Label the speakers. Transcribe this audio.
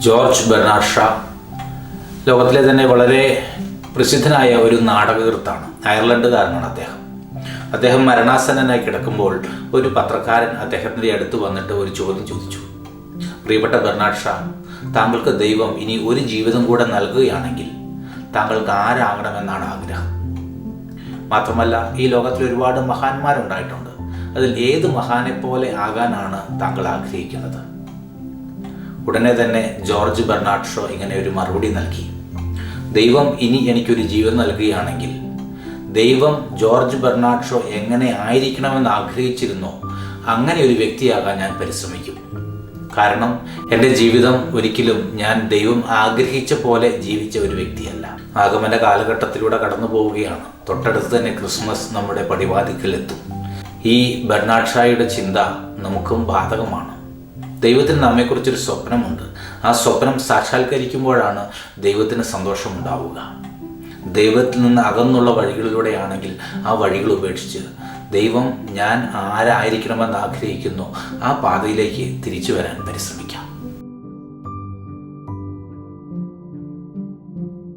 Speaker 1: George Bernard Shah ലോകത്തിലെ തന്നെ വളരെ പ്രസിദ്ധനായ ഒരു നാടകകൃത്താണ് അയർലൻഡുകാരനാണ് അദ്ദേഹം. അദ്ദേഹം മരണാസന്നനായി കിടക്കുമ്പോൾ ഒരു പത്രക്കാരൻ അദ്ദേഹത്തിന്റെ അടുത്ത് വന്നിട്ട് ഒരു ചോദ്യം ചോദിച്ചു. പ്രിയപ്പെട്ട ബെർണാഡ് ഷാ താങ്കൾക്ക് ദൈവം ഇനി ഒരു ജീവിതം കൂടെ നൽകുകയാണെങ്കിൽ താങ്കൾക്ക് ആരാകണമെന്നാണ് ആഗ്രഹം? മാത്രമല്ല ഈ ലോകത്തിൽ ഒരുപാട് മഹാന്മാരുണ്ടായിട്ടുണ്ട്. അതിൽ ഏത് മഹാനെ പോലെ ആകാനാണ് താങ്കൾ ആഗ്രഹിക്കുന്നത്? ഉടനെ തന്നെ ജോർജ് ബെർണാഡ് ഷോ ഇങ്ങനെ ഒരു മറുപടി നൽകി. ദൈവം ഇനി എനിക്കൊരു ജീവൻ നൽകുകയാണെങ്കിൽ ദൈവം ജോർജ് ബെർണാഡ് ഷോ എങ്ങനെ ആയിരിക്കണമെന്ന് ആഗ്രഹിച്ചിരുന്നോ അങ്ങനെ ഒരു വ്യക്തിയാകാൻ ഞാൻ പരിശ്രമിക്കും. കാരണം എന്റെ ജീവിതം ഒരിക്കലും ഞാൻ ദൈവം ആഗ്രഹിച്ച പോലെ ജീവിച്ച ഒരു വ്യക്തിയല്ല. ആഗമന കാലഘട്ടത്തിലൂടെ കടന്നു പോവുകയാണ്. തൊട്ടടുത്ത് തന്നെ ക്രിസ്മസ് നമ്മുടെ പടിവാതിക്കൽ എത്തും ഈ ബെർണാഡ് ഷായുടെ ചിന്ത നമുക്കും ബാധകമാണ്. ദൈവത്തിന് നമ്മെക്കുറിച്ചൊരു സ്വപ്നമുണ്ട്. ആ സ്വപ്നം സാക്ഷാത്കരിക്കുമ്പോഴാണ് ദൈവത്തിന് സന്തോഷമുണ്ടാവുക. ദൈവത്തിൽ നിന്ന് അകന്നുള്ള വഴികളിലൂടെയാണെങ്കിൽ ആ വഴികൾ ഉപേക്ഷിച്ച് ദൈവം ഞാൻ ആരായിരിക്കണമെന്ന് ആഗ്രഹിക്കുന്നു ആ പാതയിലേക്ക് തിരിച്ചു വരാൻ പരിശ്രമിക്കാം.